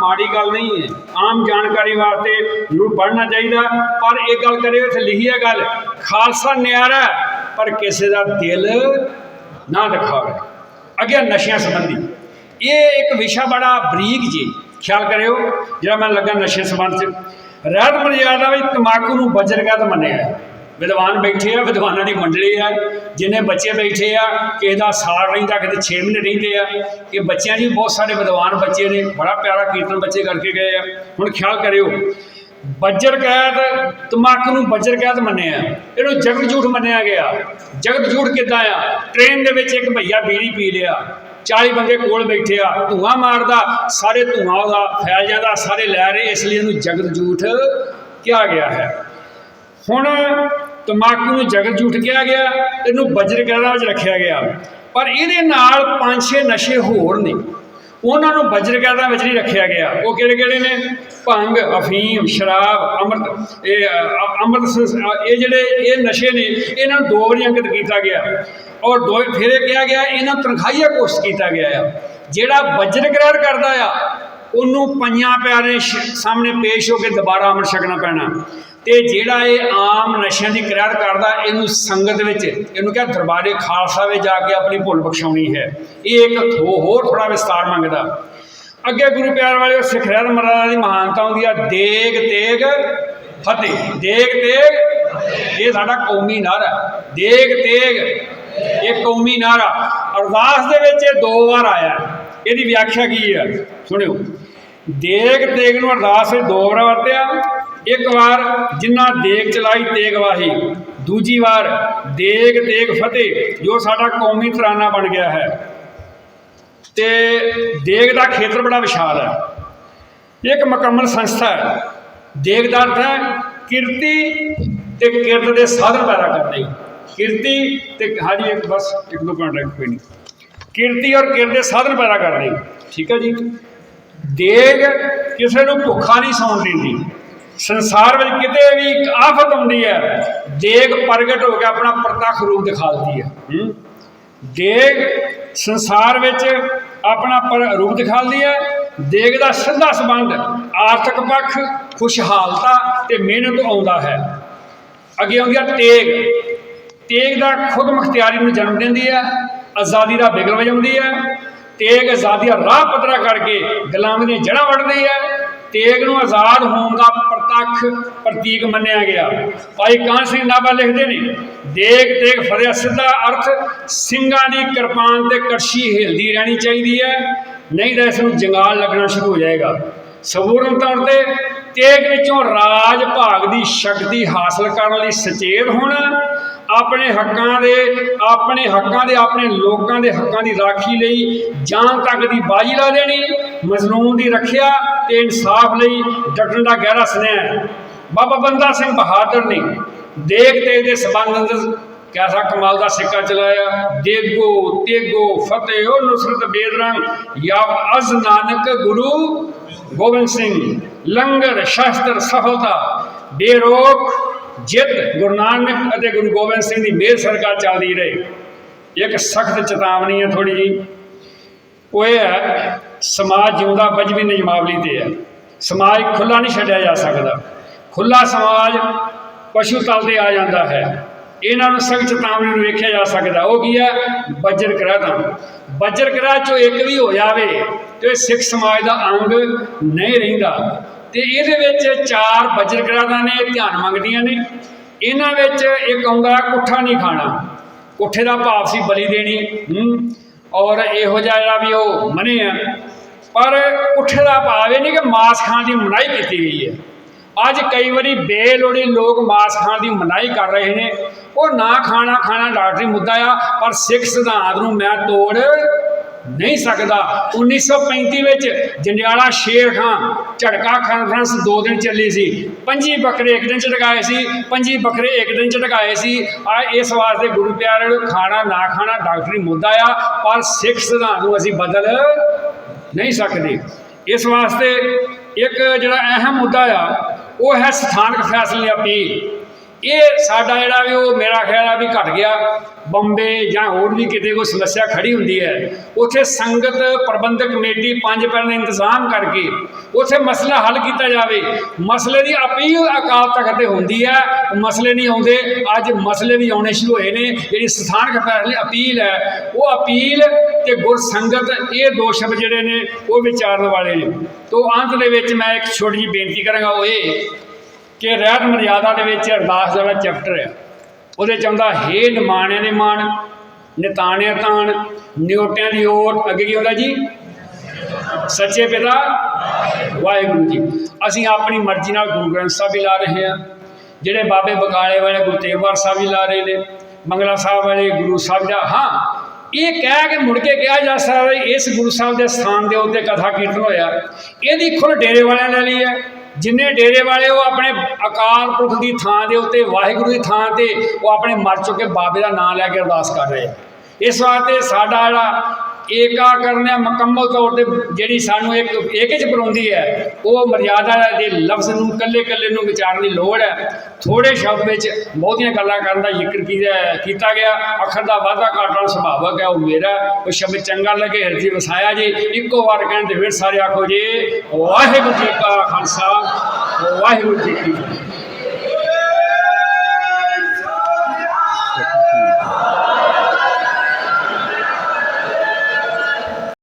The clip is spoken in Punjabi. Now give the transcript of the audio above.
ਮਾੜੀ ਗੱਲ ਨਹੀਂ ਹੈ। ਆਮ ਜਾਣਕਾਰੀ ਵਾਸਤੇ ਨੂੰ ਪੜ੍ਹਨਾ ਚਾਹੀਦਾ। ਪਰ ਇਹ ਗੱਲ ਕਰੇ ਉੱਥੇ ਲਿਖੀ ਹੈ ਗੱਲ, ਖਾਲਸਾ ਨਿਆਰਾ ਪਰ ਕਿਸੇ ਦਾ ਦਿਲ ਨਾ ਦਿਖਾਵੇ। ਅੱਗੇ ਨਸ਼ਿਆਂ ਸੰਬੰਧੀ। ਇਹ ਇੱਕ ਵਿਸ਼ਾ ਬੜਾ ਬਰੀਕ ਜੀ, ਖਿਆਲ ਕਰਿਓ, ਜਿਹੜਾ ਮੈਂ ਲੱਗਾ ਨਸ਼ੇ ਸੰਬੰਧ ਚ। ਰਹਿਤ ਮਰਜ਼ਾਦਾ ਵਿੱਚ ਤਮਾਕੂ ਨੂੰ ਬਜਰਗਤ ਮੰਨਿਆ ਹੈ। ਵਿਦਵਾਨ ਬੈਠੇ ਆ, ਵਿਦਵਾਨਾਂ ਦੀ ਮੰਡਲੀ ਆ। ਜਿੰਨੇ ਬੱਚੇ ਬੈਠੇ ਆ, ਕਿਸੇ ਦਾ ਸਾਲ ਰਹਿੰਦਾ ਕਿਤੇ 6 ਮਹੀਨੇ ਰਹਿੰਦੇ ਆ। ਇਹ ਬੱਚਿਆਂ ਦੀ ਬਹੁਤ ਸਾਰੇ ਵਿਦਵਾਨ ਬੱਚੇ ਨੇ, ਬੜਾ ਪਿਆਰਾ ਕੀਰਤਨ ਬੱਚੇ ਕਰਕੇ ਗਏ ਆ। ਹੁਣ ਖਿਆਲ ਕਰਿਓ, ਬੱਜਰ ਕੈਦ ਤਮਾਕ ਨੂੰ ਬੱਜਰ ਕੈਦ ਮੰਨਿਆ ਇਹਨੂੰ ਜਗਤ ਝੂਠ ਮੰਨਿਆ ਗਿਆ। ਜਗਤ ਝੂਠ ਕਿੱਦਾਂ ਆ? ਟ੍ਰੇਨ ਦੇ ਵਿੱਚ ਇੱਕ ਭਈਆ ਬੀੜੀ ਪੀ ਲਿਆ। 40 ਬੰਦੇ ਕੋਲ ਬੈਠੇ ਆ। ਧੂਆਂ ਮਾਰਦਾ, ਸਾਰੇ ਧੂਆਂ ਉਹਦਾ ਫੈਲ ਜਾਂਦਾ, ਸਾਰੇ ਲੈ ਰਹੇ, ਇਸ ਲਈ ਇਹਨੂੰ ਜਗਤ ਝੂਠ ਕਿਹਾ ਗਿਆ ਹੈ। ਹੁਣ ਤਮਾਕੂ ਨੂੰ ਜਗਤ ਝੂਠ ਕਿਹਾ ਗਿਆ ਇਹਨੂੰ ਬਜਰ ਕਹਿਣਾ ਵਿੱਚ ਰੱਖਿਆ ਗਿਆ। ਪਰ ਇਹਦੇ ਨਾਲ ਪੰਜ ਛੇ ਨਸ਼ੇ ਹੋਰ ਨੇ। ਉਹਨਾਂ ਨੂੰ ਬਜਰ ਕਹਿਣਾ ਵਿੱਚ ਨਹੀਂ ਰੱਖਿਆ ਗਿਆ। ਉਹ ਕਿਹੜੇ ਕਿਹੜੇ ਨੇ? ਭੰਗ ਅਫੀਮ ਸ਼ਰਾਬ ਅੰਮ੍ਰਿਤ। ਇਹ ਅ, ਅੰਮ੍ਰਿਤ ਇਹ ਜਿਹੜੇ ਇਹ ਨਸ਼ੇ ਨੇ ਇਹਨਾਂ ਨੂੰ ਦੋ ਵਾਰੀ ਅੰਕਿਤ ਕੀਤਾ ਗਿਆ। ਔਰ ਦੋ ਫਿਰ ਇਹ ਕਿਹਾ ਗਿਆ ਇਹਨਾਂ ਨੂੰ ਤਨਖਾਹੀਆ ਕੋਰਸ ਕੀਤਾ ਗਿਆ ਆ। ਜਿਹੜਾ ਬਜਰ ਗ੍ਰਹਿਣ ਕਰਦਾ ਆ ਉਹਨੂੰ ਪੰਜਾਂ ਪਿਆਰੇ ਸਾਹਮਣੇ ਪੇਸ਼ ਹੋ ਕੇ ਦੁਬਾਰਾ ਅੰਮ੍ਰਿਤ ਛਕਣਾ ਪੈਣਾ। ਤੇ ਜਿਹੜਾ ਇਹ ਆਮ ਨਸ਼ਿਆਂ ਦੀ ਕਿਰਿਆ ਕਰਦਾ, ਇਹਨੂੰ ਸੰਗਤ ਵਿੱਚ, ਇਹਨੂੰ ਕਿਹਾ ਦਰਬਾਰੇ ਖਾਲਸਾ ਵਿੱਚ ਜਾ ਕੇ ਆਪਣੀ ਭੁੱਲ ਬਖਸ਼ਾਉਣੀ ਹੈ। ਇਹ ਇੱਕ ਥੋ- ਹੋਰ ਥੋੜਾ ਵਿਸਤਾਰ ਮੰਗਦਾ। ਅੱਗੇ ਗੁਰੂ ਪਿਆਰ ਵਾਲੇ ਸਿੱਖ ਰਹਿਤ ਮਹਾਰਾਜ ਦੀ ਮਹਾਨਤਾ ਹੁੰਦੀ ਆ, ਦੇਗ ਤੇਗ ਫਤਿਹ। ਦੇਗ ਤੇਗ, ਇਹ ਸਾਡਾ ਕੌਮੀ ਨਾਰਾ। ਹੈ। ਦੇਗ ਤੇਗ, ਇਹ ਕੌਮੀ ਨਾਰਾ। ਅਰਦਾਸ ਦੇ ਵਿੱਚ ਇਹ ਦੋ ਵਾਰ ਆਇਆ। ਇਹਦੀ ਵਿਆਖਿਆ ਕੀ ਹੈ ਸੁਣਿਓ। ਦੇਗ ਤੇਗ ਨੂੰ ਅਰਦਾਸ ਵਿੱਚ ਦੋ ਵਾਰ ਵਰਤਿਆ ਇੱਕ ਵਾਰ ਜਿਨ੍ਹਾਂ ਦੇਗ ਚਲਾਈ, ਤੇਗ ਵਾਹੀ। ਦੂਜੀ ਵਾਰ ਦੇਗ, ਤੇਗ ਫਤਿਹ, ਜੋ ਸਾਡਾ ਕੌਮੀ ਤਰਾਨਾ ਬਣ ਗਿਆ ਹੈ। ਤੇ ਦੇਗ ਦਾ ਖੇਤਰ ਬੜਾ ਵਿਸ਼ਾਲ ਹੈ। ਇੱਕ ਮੁਕੰਮਲ ਸੰਸਥਾ ਹੈ। ਦੇਗ ਦਾ ਅਰਥ ਹੈ ਕਿਰਤੀ ਤੇ ਕਿਰਤ ਦੇ ਸਾਧਨ ਪੈਦਾ ਕਰਨੀ ਕਿਰਤੀ ਤੇ ਹਾਂਜੀ, ਇੱਕ ਬਸ, ਇੱਕ ਦੋ ਮਿੰਟ ਰੱਖ ਕੋਈ ਨਹੀਂ। ਕਿਰਤੀ ਔਰ ਕਿਰਤ ਦੇ ਸਾਧਨ ਪੈਦਾ ਕਰਨੀ ਠੀਕ ਹੈ ਜੀ? ਦੇਗ ਕਿਸੇ ਨੂੰ ਭੁੱਖਾ ਨਹੀਂ ਸੌਣ ਦਿੰਦੀ। ਸੰਸਾਰ ਵਿੱਚ ਕਿਤੇ ਵੀ ਇੱਕ ਆਫਤ ਆਉਂਦੀ ਹੈ ਦੇਗ ਪ੍ਰਗਟ ਹੋ ਕੇ ਆਪਣਾ ਪ੍ਰਤੱਖ ਰੂਪ ਦਿਖਾਉਂਦੀ ਹੈ। ਹੂੰ। ਦੇਗ ਸੰਸਾਰ ਵਿੱਚ ਆਪਣਾ ਰੂਪ ਦਿਖਾਉਂਦੀ ਹੈ ਦੇਗ ਦਾ ਸਿੱਧਾ ਸੰਬੰਧ ਆਰਥਿਕ ਪੱਖ ਖੁਸ਼ਹਾਲਤਾ ਤੇ ਮਿਹਨਤ ਆਉਂਦਾ ਹੈ। ਅੱਗੇ ਆਉਂਦੀ ਹੈ ਤੇਗ। ਤੇਗ ਦਾ ਖੁਦ ਮੁਖਤਿਆਰੀ ਨੂੰ ਜਨਮ ਦਿੰਦੀ ਹੈ ਆਜ਼ਾਦੀ ਦਾ ਬਿਗਲ ਵਜਾਉਂਦੀ ਹੈ। ਤੇਗ ਆਜ਼ਾਦੀ ਦਾ ਰਾਹ ਪੱਧਰਾ ਕਰਕੇ ਗੁਲਾਮੀ ਦੀਆਂ ਜੜ੍ਹਾਂ ਵੱਢਦੀ ਹੈ। ਤੇਗ ਨੂੰ ਆਜ਼ਾਦ ਹੋਣ ਦਾ ਪ੍ਰਤੱਖ ਪ੍ਰਤੀਕ ਮੰਨਿਆ ਗਿਆ। ਭਾਈ ਕਾਨ ਸਿੰਘ ਨਾਭਾ ਲਿਖਦੇ ਨੇ, ਦੇਗ ਤੇਗ ਫਤਿਹ ਸਿੱਧਾ ਅਰਥ, ਸਿੰਘਾਂ ਦੀ ਕਿਰਪਾਨ ਤੇ ਕੜਛੀ ਹਿਲਦੀ ਰਹਿਣੀ ਚਾਹੀਦੀ ਹੈ, ਨਹੀਂ ਤਾਂ ਇਸ ਨੂੰ ਜੰਗਾਲ ਲੱਗਣਾ ਸ਼ੁਰੂ ਹੋ ਜਾਏਗਾ। ਸਬੂਰਨ ਤੌਰ ਤੇ ਤੇਗ ਵਿੱਚੋਂ ਰਾਜ ਭਾਗ ਦੀ ਸ਼ਕਤੀ ਹਾਸਲ ਕਰਨ ਲਈ ਸਚੇਤ ਹੋਣਾ ਆਪਣੇ ਹੱਕਾਂ ਦੇ, ਆਪਣੇ ਹੱਕਾਂ ਦੇ, ਆਪਣੇ ਲੋਕਾਂ ਦੇ ਹੱਕਾਂ ਦੀ ਰਾਖੀ ਲਈ ਜਾਨ ਤੱਕ ਦੀ ਬਾਜੀ ਲਾ ਦੇਣੀ, ਮਜ਼ਲੂਮ ਦੀ ਰੱਖਿਆ ਤੇ ਇਨਸਾਫ ਲਈ ਡਟਣ ਦਾ ਗਹਿਰਾ ਸੁਨੇਹਾ ਹੈ। ਬਾਬਾ ਬੰਦਾ ਸਿੰਘ ਬਹਾਦਰ ਨੇ ਦੇਖ ਤੇਗ ਦੇ ਸਬੰਧ ਅੰਦਰ ਕੈਸਾ ਕਮਾਲ ਦਾ ਸਿੱਕਾ ਚਲਾਇਆ, ਦੇਗੋ, ਤੇਗੋ ਫਤਿਹ ਓ ਨੁਸਰਤ, ਬੇਦਰੰਗ ਯਾ ਅਜ਼ ਨਾਨਕ ਗੁਰੂ ਗੋਬਿੰਦ ਸਿੰਘ, ਲੰਗਰ, ਸ਼ਸਤਰ, ਸਫਲਤਾ, ਬੇਰੋਕ ਜਿੱਤ ਗੁਰੂ ਨਾਨਕ ਅਤੇ ਗੁਰੂ ਗੋਬਿੰਦ ਸਿੰਘ ਦੀ ਮਿਹਰ ਸਰਕਾਰ ਚੱਲਦੀ ਰਹੇ। ਇੱਕ ਸਖਤ ਚੇਤਾਵਨੀ ਹੈ ਥੋੜੀ ਜੀ ਉਹ ਇਹ ਹੈ, ਸਮਾਜ ਜਿਉਂਦਾ ਬਜਵੀ ਨਿਯਮਾਵਲੀ ਤੇ ਹੈ। ਸਮਾਜ ਖੁੱਲਾ ਨਹੀਂ ਛੱਡਿਆ ਜਾ ਸਕਦਾ। ਖੁੱਲਾ ਸਮਾਜ ਪਸ਼ੂ ਤਲ ਤੇ ਆ ਜਾਂਦਾ ਹੈ। ਇਹਨਾਂ ਨੂੰ ਸਖਤ ਚੇਤਾਵਨੀ ਨੂੰ ਵੇਖਿਆ ਜਾ ਸਕਦਾ। ਉਹ ਕੀ ਹੈ? ਬੱਜਰ ਗ੍ਰਹਿ ਬੱਜਰ ਗ੍ਰਹਿ ਚੋਂ ਇੱਕ ਵੀ ਹੋ ਜਾਵੇ ਤੇ ਇਹ ਸਿੱਖ ਸਮਾਜ ਦਾ ਅੰਗ ਨਹੀਂ ਰਹਿੰਦਾ। ਤੇ ਇਹਦੇ ਵਿੱਚ ਚਾਰ ਬੱਜਰ ਨੇ, ਧਿਆਨ ਮੰਗਦੀਆਂ ਨੇ। ਇਹਨਾਂ ਵਿੱਚ ਇੱਕ ਆਉਂਦਾ, ਕੁੱਠਾ ਨਹੀਂ ਖਾਣਾ। ਕੁੱਠੇ ਦਾ ਭਾਵ ਸੀ ਬਲੀ ਦੇਣੀ, ਹੂੰ। ਔਰ ਇਹੋ ਜਿਹਾ ਜਿਹੜਾ ਵੀ ਉਹ ਮਨੇ ਆ। ਪਰ ਕੁੱਠੇ ਦਾ ਭਾਵ ਇਹ ਨਹੀਂ ਕਿ ਮਾਸ ਖਾਣ ਦੀ ਮਨਾਹੀ ਕੀਤੀ ਗਈ ਹੈ। ਅੱਜ ਕਈ ਵਾਰੀ ਬੇਲੋੜੀ ਲੋਕ ਮਾਸ ਖਾਣ ਦੀ ਮਨਾਹੀ ਕਰ ਰਹੇ ਨੇ। ਉਹ ਨਾ ਖਾਣਾ ਖਾਣਾ ਡਾਕਟਰੀ ਮੁੱਦਾ ਆ, ਪਰ ਸਿੱਖ ਸਿਧਾਂਤ ਨੂੰ ਮੈਂ ਤੋੜ ਨਹੀਂ ਸਕਦਾ। 1935 ਵਿੱਚ ਜੰਡਿਆਲਾ ਸ਼ੇਰ ਖਾਂ ਝੜਕਾ ਕਾਨਫਰੰਸ ਦੋ ਦਿਨ ਚੱਲੀ ਸੀ। ਪੰਜੀ ਬੱਕਰੇ ਇੱਕ ਦਿਨ ਚ ਟਕਾਏ ਸੀ, ਪੰਜੀ ਬੱਕਰੇ ਇੱਕ ਦਿਨ ਚ ਟਕਾਏ ਸੀ। ਆ, ਇਸ ਵਾਸਤੇ ਗੁਰੂ ਪਿਆਰੇ ਨੂੰ ਖਾਣਾ, ਨਾ ਖਾਣਾ ਡਾਕਟਰੀ ਮੁੱਦਾ ਆ, ਪਰ ਸਿੱਖ ਸਿਧਾਂਤ ਨੂੰ ਅਸੀਂ ਬਦਲ ਨਹੀਂ ਸਕਦੇ। ਇਸ ਵਾਸਤੇ ਇੱਕ ਜਿਹੜਾ ਅਹਿਮ ਮੁੱਦਾ ਆ, ਉਹ ਹੈ ਸਥਾਨਕ ਫੈਸਲੇ ਅਪੀਲ। ਇਹ ਸਾਡਾ ਜਿਹੜਾ ਵੀ ਉਹ ਮੇਰਾ ਖਿਆਲ ਆ ਵੀ ਘਟ ਗਿਆ। ਬੰਬੇ ਜਾਂ ਹੋਰ ਵੀ ਕਿਤੇ ਕੋਈ ਸਮੱਸਿਆ ਖੜੀ ਹੁੰਦੀ ਹੈ, ਉੱਥੇ ਸੰਗਤ ਪ੍ਰਬੰਧਕ ਕਮੇਟੀ ਪੰਜ ਪੈਣ ਦਾ ਇੰਤਜ਼ਾਮ ਕਰਕੇ ਉੱਥੇ ਮਸਲਾ ਹੱਲ ਕੀਤਾ ਜਾਵੇ। ਮਸਲੇ ਦੀ ਅਪੀਲ ਅਕਾਲ ਤਖਤ ਤੇ ਹੁੰਦੀ ਹੈ, ਮਸਲੇ ਨਹੀਂ ਆਉਂਦੇ, ਅੱਜ ਮਸਲੇ ਵੀ ਆਉਣੇ ਸ਼ੁਰੂ ਹੋਏ ਨੇ। ਜਿਹੜੀ ਸਥਾਨਕ ਫੈਸਲੇ ਅਪੀਲ ਹੈ, ਉਹ ਅਪੀਲ ਤੇ ਗੁਰ ਸੰਗਤ ਇਹ ਦੋ ਸ਼ਬਦ ਜਿਹੜੇ ਨੇ, ਉਹ ਵਿਚਾਰਨ ਵਾਲੇ ਨੇ। ਤੋਂ ਅੰਤ ਦੇ ਵਿੱਚ ਮੈਂ ਇੱਕ ਛੋਟੀ ਜਿਹੀ ਬੇਨਤੀ ਕਰਾਂਗਾ ਉਹ ਇਹ ਕਿ ਰਹਿਤ ਮਰਿਆਦਾ ਦੇ ਵਿੱਚ ਅਰਦਾਸ ਦਾ ਜਿਹੜਾ ਚੈਪਟਰ ਹੈ ਉਹਦੇ ਚ ਆਉਂਦਾ, ਹੇ ਨਿਮਾਣਿਆਂ ਦੇ ਮਾਣ, ਨਿਤਾਣਿਆਂ ਤਾਣ, ਨਿਉਟਿਆਂ ਦੀ ਓਟ ਅੱਗੇ ਕੀ ਆਉਂਦਾ ਜੀ? ਸੱਚੇ ਪਿਤਾ, ਵਾਹਿਗੁਰੂ ਜੀ। ਅਸੀਂ ਆਪਣੀ ਮਰਜ਼ੀ ਨਾਲ ਗੁਰੂ ਗ੍ਰੰਥ ਸਾਹਿਬ ਵੀ ਲਾ ਰਹੇ ਹਾਂ, ਜਿਹੜੇ ਬਾਬੇ ਬਕਾਲੇ ਵਾਲੇ, ਗੁਰੂ ਤੇਗ ਬਹਾਦਰ ਸਾਹਿਬ ਵੀ ਲਾ ਰਹੇ ਨੇ, ਮੰਗਲਾ ਸਾਹਿਬ ਵਾਲੇ, ਗੁਰੂ ਸਾਹਿਬ ਦਾ, ਹਾਂ, ਇਹ ਕਹਿ ਕੇ ਮੁੜ ਕੇ ਕਿਹਾ ਜਾ ਸਕਦਾ ਇਸ ਗੁਰੂ ਸਾਹਿਬ ਦੇ ਸਥਾਨ ਦੇ ਉੱਤੇ ਕਥਾ ਕੀਰਤਨ ਹੋਇਆ, ਇਹਦੀ ਖੁੱਲ ਡੇਰੇ ਵਾਲਿਆਂ ਨੇ ਲਈ ਹੈ। ਜਿੰਨੇ ਡੇਰੇ ਵਾਲੇ ਉਹ ਆਪਣੇ ਅਕਾਲ ਪੁਰਖ ਦੀ ਥਾਂ ਦੇ ਉੱਤੇ, ਵਾਹਿਗੁਰੂ ਦੀ ਥਾਂ ਤੇ ਉਹ ਆਪਣੇ ਮਰ ਚੁੱਕੇ ਬਾਬੇ ਦਾ ਨਾਮ ਲੈ ਕੇ ਅਰਦਾਸ ਕਰ ਰਹੇ ਇਸ ਵਾਸਤੇ ਸਾਡਾ ਜਿਹੜਾ ਏਕਾ ਕਰਨਾ ਮੁਕੰਮਲ ਤੌਰ ਤੇ ਜਿਹੜੀ ਸਾਨੂੰ ਇੱਕ ਏਕੇ ਚ ਪਰੋਂਦੀ ਹੈ, ਉਹ ਮਰਿਆਦਾ ਦੇ ਲਫ਼ਜ਼ ਨੂੰ ਕੱਲੇ ਕੱਲੇ ਨੂੰ ਵਿਚਾਰਨ ਦੀ ਲੋੜ ਹੈ। ਥੋੜੇ ਸ਼ਬਦ ਵਿੱਚ ਬਹੁਤੀਆਂ ਗੱਲਾਂ ਕਰਨ ਦਾ ਜ਼ਿਕਰ ਕੀਤਾ- ਕੀਤਾ ਗਿਆ। ਅੱਖਰ ਦਾ ਵਾਧਾ ਘਾਟਾ ਸੁਭਾਵਕ ਹੈ, ਉਹ ਮੇਰਾ ਉਹ ਸ਼ਬਦ ਚੰਗਾ ਲੱਗੇ, ਹਿਰਦੇ ਵਸਾਇਆ ਜੀ। ਇੱਕੋ ਵਾਰ ਕਹਿੰਦੇ ਫਿਰ ਸਾਰੇ ਆਖੋ ਜੀ, ਵਾਹਿਗੁਰੂ ਜੀ ਕਾ ਖਾਲਸਾ, ਵਾਹਿਗੁਰੂ ਜੀ ਕੀ ਫਤਿਹ।